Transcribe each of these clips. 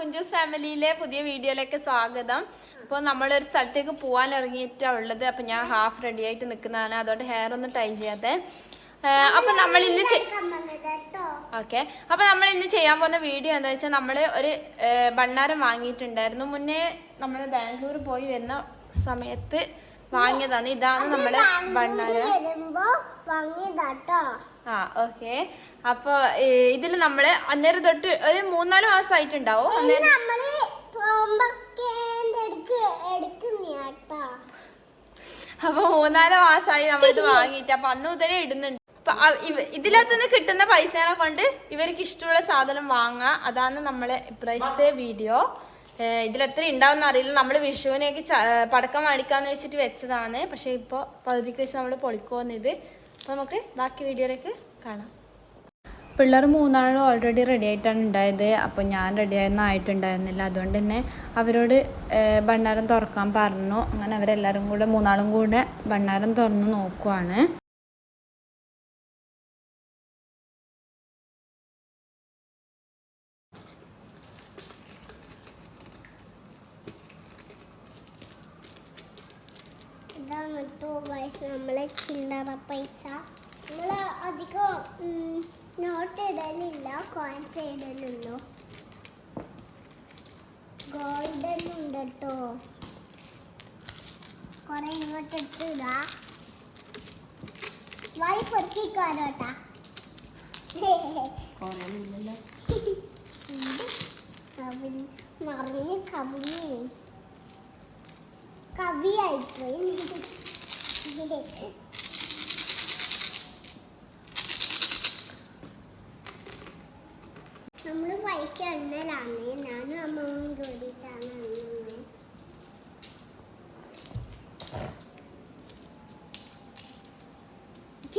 കുഞ്ചൂസ് ഫാമിലിയിലെ പുതിയ വീഡിയോയിലേക്ക് സ്വാഗതം. അപ്പോൾ നമ്മളൊരു സ്ഥലത്തേക്ക് പോകാൻ ഇറങ്ങിയിട്ടാണ് ഉള്ളത്. അപ്പം ഞാൻ ഹാഫ് റെഡി ആയിട്ട് നിൽക്കുന്നതാണ് അതുകൊണ്ട് ഹെയർ ഒന്നും ടൈ ചെയ്യാതെ. അപ്പം നമ്മൾ ഇന്ന് ഓക്കെ അപ്പം നമ്മൾ ഇന്ന് ചെയ്യാൻ പോകുന്ന വീഡിയോ എന്താ വെച്ചാൽ നമ്മൾ ഒരു ഭണ്ണാരം വാങ്ങിയിട്ടുണ്ടായിരുന്നു. മുന്നേ നമ്മൾ ബാംഗ്ലൂർ പോയി വരുന്ന സമയത്ത് വാങ്ങിയതാണ്. ഇതാണ് നമ്മുടെ ഭണ്ണാരം. ആ ഓക്കെ അപ്പോൾ ഇതിൽ നമ്മൾ അന്നേരം തൊട്ട് ഒരു മൂന്നാൽ മാസം ആയിട്ടുണ്ടാവും അപ്പൊ മൂന്നാൽ മാസമായി നമ്മളിത് വാങ്ങിയിട്ട്. അപ്പൊ അന്ന് മുതലേ ഇടുന്നുണ്ട്. അപ്പൊ നിന്ന് കിട്ടുന്ന പൈസകളെ കൊണ്ട് ഇവർക്ക് ഇഷ്ടമുള്ള സാധനം വാങ്ങാം. അതാണ് നമ്മളെ ഇപ്രാവശ്യത്തെ വീഡിയോ. ഇതിലെത്ര ഉണ്ടാവുന്ന അറിയില്ല. നമ്മൾ വിഷുവിനേക്ക് പടക്കം മേടിക്കാന്ന് വെച്ചിട്ട് വെച്ചതാണ്. പക്ഷെ ഇപ്പോൾ പകുതിക്ക് വെച്ച് നമ്മൾ പൊളിക്കുമെന്നത് അപ്പോൾ നമുക്ക് ബാക്കി വീഡിയോയിലേക്ക് കാണാം. പിള്ളേർ മൂന്നാളും ഓൾറെഡി റെഡി ആയിട്ടാണ് ഉണ്ടായത്. അപ്പോൾ ഞാൻ റെഡി ആയൊന്നും ആയിട്ടുണ്ടായിരുന്നില്ല. അതുകൊണ്ട് തന്നെ അവരോട് ഭണ്ണാരം തുറക്കാൻ പറഞ്ഞു. അങ്ങനെ അവരെല്ലാവരും കൂടെ മൂന്നാളും കൂടെ ഭണ്ണാരം തുറന്ന് നോക്കുവാണ്. നമ്മളെ ചില്ലറ പൈസ. നമ്മൾ അധികം നോട്ട് ഇടലില്ല കോയിൻസ് ഇടലുള്ളൂ. ഗോൾഡൻ ഉണ്ട് കേട്ടോ കുറെ ഇങ്ങോട്ട് ഇട്ടിടാ. വൈ പൊറുക്കിക്കോരോട്ടാ നിറഞ്ഞ് കവിഞ്ഞ്. കവിയായിപ്പോയി. പൈസ എണ്ണലാണ് ഞാനും അമ്മയും കൂടിയിട്ടാണ്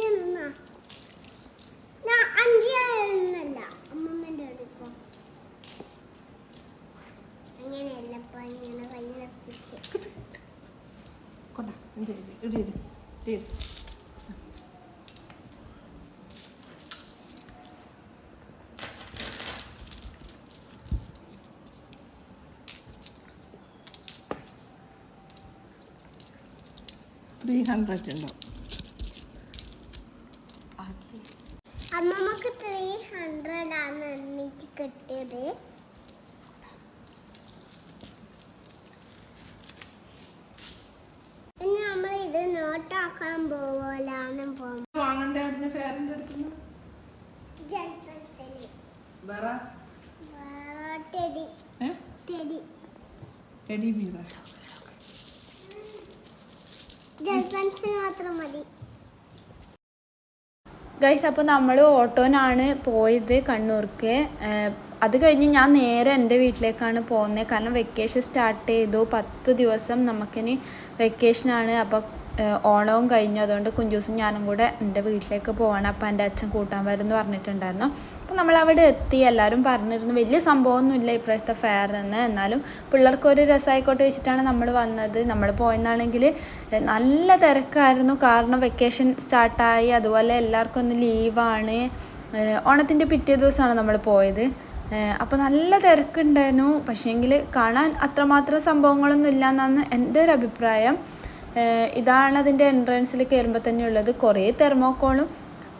എണ്ണുന്നത് അഞ്ച് എണ്ണല്ല അമ്മമ്മന്റെ എടുക്കോ അങ്ങനെയല്ലപ്പ ഇങ്ങനെ കയ്യിലെത്തിച്ച് ത്രീ ഹൺഡ്രഡ് ഉണ്ടോ അമ്മമ്മക്ക് ത്രീ ഹൺഡ്രഡ് ആണ് എണ്ണീറ്റ് കിട്ടിയത്. ഇനി നമ്മൾ ഇത് നോട്ടാക്കാൻ പോവലാണ് വാങ്ങണ്ടേ അവിടുന്ന് അടുത്തുനിന്ന് ജൽപ്പൻസിൽ വേറെ? Teddy. Teddy. Teddy bear. Guys അപ്പോൾ നമ്മൾ ഓട്ടോനാണ് പോയത് കണ്ണൂർക്ക്. അത് കഴിഞ്ഞ് ഞാൻ നേരെ എന്റെ വീട്ടിലേക്കാണ് പോകുന്നത് കാരണം വെക്കേഷൻ സ്റ്റാർട്ട് ചെയ്തു. പത്ത് ദിവസം നമുക്കിനി വെക്കേഷനാണ് അപ്പോൾ ഓണവും കഴിഞ്ഞു. അതുകൊണ്ട് കുഞ്ചൂസും ഞാനും കൂടെ എന്റെ വീട്ടിലേക്ക് പോകണം അപ്പോൾ എന്റെ അച്ഛൻ കൂട്ടാൻ വരുമെന്ന് പറഞ്ഞിട്ടുണ്ടായിരുന്നു. അപ്പോൾ നമ്മൾ അവിടെ എത്തി. എല്ലാവരും പറഞ്ഞിരുന്നു. വലിയ സംഭവമൊന്നുമില്ല ഇപ്രാവശ്യത്തെ ഫെയർ എന്ന് എന്നാലും പിള്ളേർക്കൊരു രസമായിക്കോട്ടെ വെച്ചിട്ടാണ് നമ്മൾ വന്നത്. നമ്മൾ പോയെന്നാണെങ്കിൽ നല്ല തിരക്കായിരുന്നു. കാരണം വെക്കേഷൻ സ്റ്റാർട്ടായി അതുപോലെ എല്ലാവർക്കും ഒന്ന് ലീവാണ്. ഓണത്തിന്റെ പിറ്റേ ദിവസമാണ് നമ്മൾ പോയത്. അപ്പോൾ നല്ല തിരക്കുണ്ടായിരുന്നു. പക്ഷേങ്കിൽ കാണാൻ അത്രമാത്രം സംഭവങ്ങളൊന്നും ഇല്ല എന്നാണ് എന്റെ ഒരു അഭിപ്രായം. ഇതാണ് അതിന്റെ എൻട്രൻസിൽ കയറുമ്പോൾ തന്നെ ഉള്ളത്. കുറേ തെർമോക്കോളും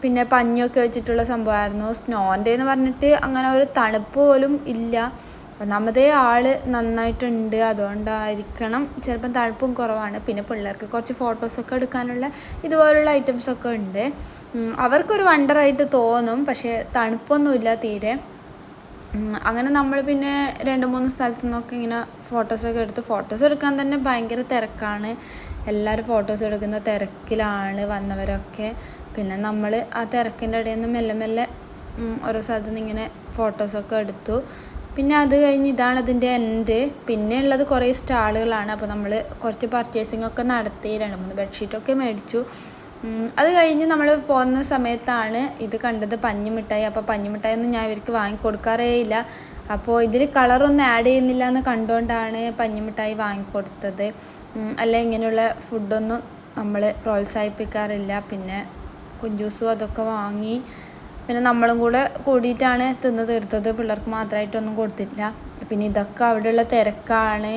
പിന്നെ പഞ്ഞൊക്കെ വെച്ചിട്ടുള്ള സംഭവമായിരുന്നു. സ്നോന്റെ എന്ന് പറഞ്ഞിട്ട് അങ്ങനെ ഒരു തണുപ്പ് പോലും ഇല്ല. ഒന്നാമതേ ആൾ നന്നായിട്ടുണ്ട്. അതുകൊണ്ടായിരിക്കണം ചിലപ്പം തണുപ്പും കുറവാണ്. പിന്നെ പിള്ളേർക്ക് കുറച്ച് ഫോട്ടോസൊക്കെ എടുക്കാനുള്ള ഇതുപോലുള്ള ഐറ്റംസൊക്കെ ഉണ്ട്. അവർക്കൊരു വണ്ടറായിട്ട് തോന്നും. പക്ഷേ തണുപ്പൊന്നുമില്ല തീരെ. അങ്ങനെ നമ്മൾ പിന്നെ രണ്ട് മൂന്ന് സ്ഥലത്തു നിന്നൊക്കെ ഇങ്ങനെ ഫോട്ടോസൊക്കെ എടുത്ത് ഫോട്ടോസ് എടുക്കാൻ തന്നെ ഭയങ്കര തിരക്കാണ്. എല്ലാവരും ഫോട്ടോസ് എടുക്കുന്ന തിരക്കിലാണ് വന്നവരൊക്കെ. പിന്നെ നമ്മൾ ആ തിരക്കിന്റെ ഇടയിൽ നിന്ന് മെല്ലെ മെല്ലെ ഓരോ സ്ഥലത്തു നിന്ന് ഇങ്ങനെ ഫോട്ടോസൊക്കെ എടുത്തു. പിന്നെ അത് കഴിഞ്ഞ് ഇതാണ് ഇതിന്റെ എൻഡ് പിന്നെ ഉള്ളത് കുറേ സ്റ്റാളുകളാണ്. അപ്പോൾ നമ്മൾ കുറച്ച് പർച്ചേസിംഗ് ഒക്കെ നടത്തി രണ്ട് മൂന്ന് ബെഡ്ഷീറ്റൊക്കെ മേടിച്ചു. അത് കഴിഞ്ഞ് നമ്മൾ പോകുന്ന സമയത്താണ് ഇത് കണ്ടത് പഞ്ഞിമിഠായി. അപ്പോൾ പഞ്ഞിമിഠായി ഒന്നും ഞാൻ ഇവർക്ക് വാങ്ങിക്കൊടുക്കാറേ ഇല്ല. അപ്പോൾ ഇതിൽ കളറൊന്നും ആഡ് ചെയ്യുന്നില്ല എന്ന് കണ്ടുകൊണ്ടാണ് പഞ്ഞിമിഠായി വാങ്ങിക്കൊടുത്തത്. അല്ല ഇങ്ങനെയുള്ള ഫുഡൊന്നും നമ്മൾ പ്രോത്സാഹിപ്പിക്കാറില്ല. പിന്നെ കുഞ്ചൂസും അതൊക്കെ വാങ്ങി. പിന്നെ നമ്മളും കൂടെ കൂടിയിട്ടാണ് തിന്ന് തീർത്തത്. പിള്ളേർക്ക് മാത്രമായിട്ടൊന്നും കൊടുത്തിട്ടില്ല. പിന്നെ ഇതൊക്കെ അവിടെയുള്ള തിരക്കാണ്.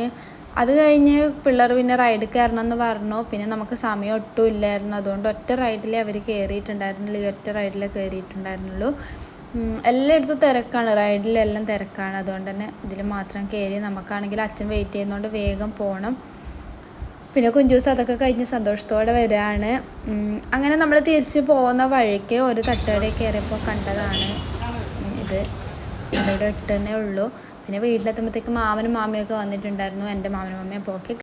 അത് കഴിഞ്ഞ് പിള്ളേർ പിന്നെ റൈഡ് കയറണം എന്ന് പറഞ്ഞു. പിന്നെ നമുക്ക് സമയം ഒട്ടും ഇല്ലായിരുന്നു. അതുകൊണ്ട് ഒറ്റ റൈഡിലേ അവർ കയറിയിട്ടുണ്ടായിരുന്നുള്ളൂ ഒറ്റ റൈഡിലേ കയറിയിട്ടുണ്ടായിരുന്നുള്ളൂ എല്ലായിടത്തും തിരക്കാണ്. റൈഡിലെല്ലാം തിരക്കാണ്. അതുകൊണ്ട് തന്നെ ഇതിൽ മാത്രം കയറി നമുക്കാണെങ്കിൽ അച്ഛൻ വെയിറ്റ് ചെയ്യുന്നതുകൊണ്ട് വേഗം പോകണം പിന്നെ കുഞ്ചൂസ് അതൊക്കെ കഴിഞ്ഞ് സന്തോഷത്തോടെ വരികയാണ് അങ്ങനെ നമ്മൾ തിരിച്ച് പോകുന്ന വഴിക്ക് ഒരു തട്ടുകടയിൽ കയറിയപ്പോൾ കണ്ടതാണ്. ഇത്. ഇവിടെ ഇട്ട് തന്നെ ഉള്ളൂ. പിന്നെ വീട്ടിലെത്തുമ്പോഴത്തേക്ക് മാമനും മാമിയൊക്കെ വന്നിട്ടുണ്ടായിരുന്നു. എന്റെ മാമനും മാമിയും അപ്പോൾ ഓക്കെ